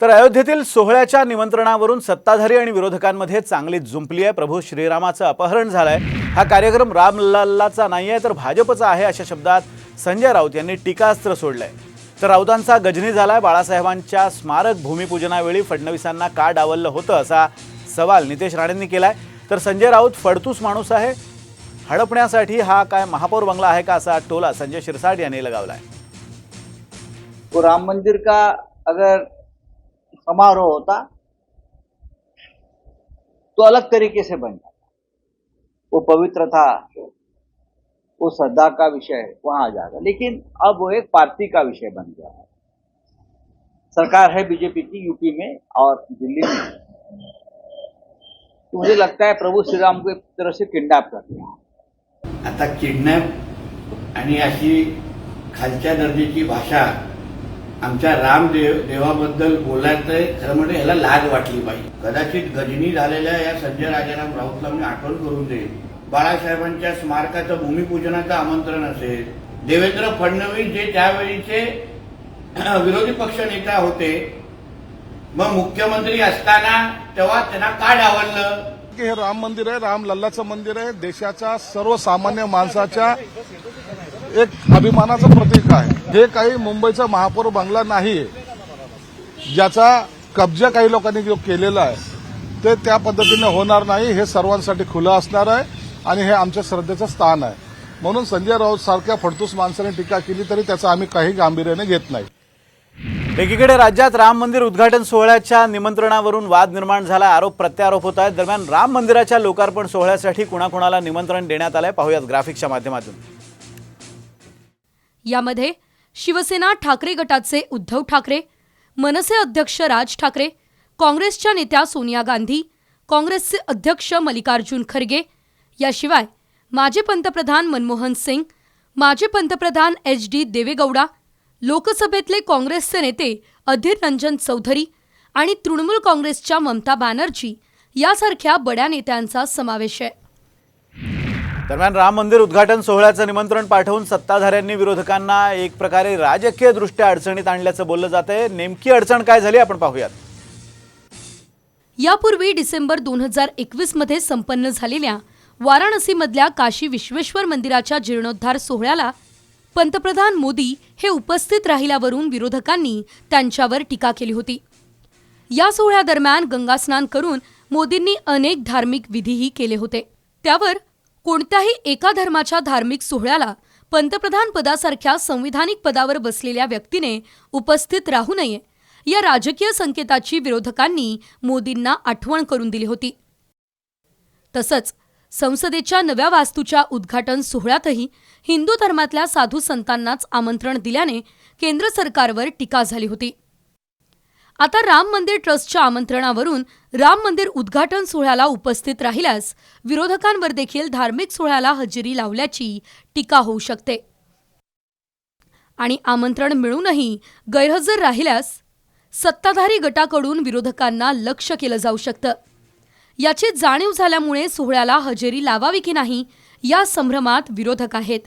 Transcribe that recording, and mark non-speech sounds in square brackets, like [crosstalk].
तर अयोध्येतील सोहळ्याच्या निमंत्रणावरून सत्ताधारी आणि विरोधकांमध्ये चांगली जुंपली आहे. प्रभू श्रीरामाचं अपहरण झालंय. हा कार्यक्रम रामलल्लाचा नाही आहे तर भाजपचा आहे अशा शब्दात संजय राऊत यांनी टीकास्त्र सोडलंय. तर राऊतांचा गजनी झालाय. बाळासाहेबांच्या स्मारक भूमिपूजनावेळी फडणवीसांना का डावललं होतं असा सवाल नितेश राणेंनी केलाय. तर संजय राऊत फडतूस माणूस आहे. हडपण्यासाठी हा काय महापौर बंगला आहे का असा टोला संजय शिरसाट यांनी लगावलाय. राम मंदिर का अगर समारोह होता तो अलग तरीके से बन जाता। वो पवित्र था वो श्रद्धा का विषय वहां आ जाएगा लेकिन अब वो एक पार्टी का विषय बन गया है। सरकार है बीजेपी की यूपी में और दिल्ली में। तो मुझे लगता है प्रभु श्री राम को एक तरह से किडनैप कर दिया। आता किडनैप आणि अशी खालच्या दर्जाची भाषा आमच्या रामदेव देवाबद्दल बोलायचंय खरं म्हणजे ह्याला लाज वाटली पाहिजे. कदाचित गजनी झालेल्या या संजय राजाराम राऊतला मी आठवण करून देईन. बाळासाहेबांच्या स्मारकाचं भूमिपूजनाचं आमंत्रण असेल. देवेंद्र फडणवीस जे त्यावेळीचे [clears throat] विरोधी पक्ष नेता होते मग मुख्यमंत्री असताना तेव्हा त्यांना का डावललं? की हे राम मंदिर आहे राम लल्लाचं मंदिर आहे. देशाच्या सर्वसामान्य माणसाच्या एक अभिमानाचं प्रतीक आहे. हे काही मुंबईचा महापौर बंगला नाही ज्याचा कब्जा काही लोकांनी जो केलेला आहे ते त्या पद्धतीने होणार नाही हे सर्वांसाठी खुलं असणार आहे आणि हे आमच्या श्रद्धेचं स्थान आहे. म्हणून संजय राऊत सारख्या फडतूस माणसाने टीका केली तरी त्याचं आम्ही काही गांभीर्याने घेत नाही. एकीकडे राज्यात राम मंदिर उद्घाटन सोहळ्याच्या निमंत्रणावरून वाद निर्माण झाला आरोप प्रत्यारोप होत आहेत. दरम्यान राम मंदिराच्या लोकार्पण सोहळ्यासाठी कुणाकुणाला निमंत्रण देण्यात आलंय पाहूयात ग्राफिक्सच्या माध्यमातून. यामध्ये शिवसेना ठाकरे गटाचे उद्धव ठाकरे मनसे अध्यक्ष राज ठाकरे काँग्रेसच्या नेत्या सोनिया गांधी काँग्रेसचे अध्यक्ष मल्लिकार्जुन खरगे याशिवाय माजी पंतप्रधान मनमोहन सिंग माजी पंतप्रधान एच डी देवेगौडा लोकसभेतले काँग्रेसचे नेते अधीर रंजन चौधरी आणि तृणमूल काँग्रेसच्या ममता बॅनर्जी यासारख्या बड्या नेत्यांचा समावेश आहे. दरम्यान राम मंदिर उद्घाटन सोहळ्याचं निमंत्रण पाठवून सत्ताधाऱ्यांनी विरोधकांना एक प्रकारे राजकीय दृष्ट्या अडचणीत आणल्याचं बोललं जात आहे नेमकी अडचण काय झाली आपण पाहूयात. यापूर्वी डिसेंबर दोन हजार एकवीसमध्ये संपन्न झालेल्या वाराणसीमधल्या काशी विश्वेश्वर मंदिराच्या जीर्णोद्धार सोहळ्याला पंतप्रधान मोदी हे उपस्थित राहिल्यावरून विरोधकांनी त्यांच्यावर टीका केली होती. या सोहळ्यादरम्यान गंगास्नान करून मोदींनी अनेक धार्मिक विधीही केले होते. त्यावर कोणत्याही एका धर्माच्या धार्मिक सोहळ्याला पंतप्रधान पदासारख्या संविधानिक पदावर बसलेल्या व्यक्तीने उपस्थित राहू नये या राजकीय संकेताची विरोधकांनी मोदींना आठवण करून दिली होती. तसंच संसदेच्या नव्या वास्तूच्या उद्घाटन सोहळ्यातही हिंदू धर्मातल्या साधू संतांनाच आमंत्रण दिल्याने केंद्र सरकारवर टीका झाली होती. आता राम मंदिर ट्रस्टच्या आमंत्रणावरून राम मंदिर उद्घाटन सोहळ्याला उपस्थित राहिल्यास विरोधकांवर देखील धार्मिक सोहळ्याला हजेरी लावल्याची टीका होऊ शकते. आणि आमंत्रण मिळूनही गैरहजर राहिल्यास सत्ताधारी गटाकडून विरोधकांना लक्ष केलं जाऊ शकतं. याची जाणीव झाल्यामुळे सोहळ्याला हजेरी लावावी की नाही या संभ्रमात विरोधक आहेत.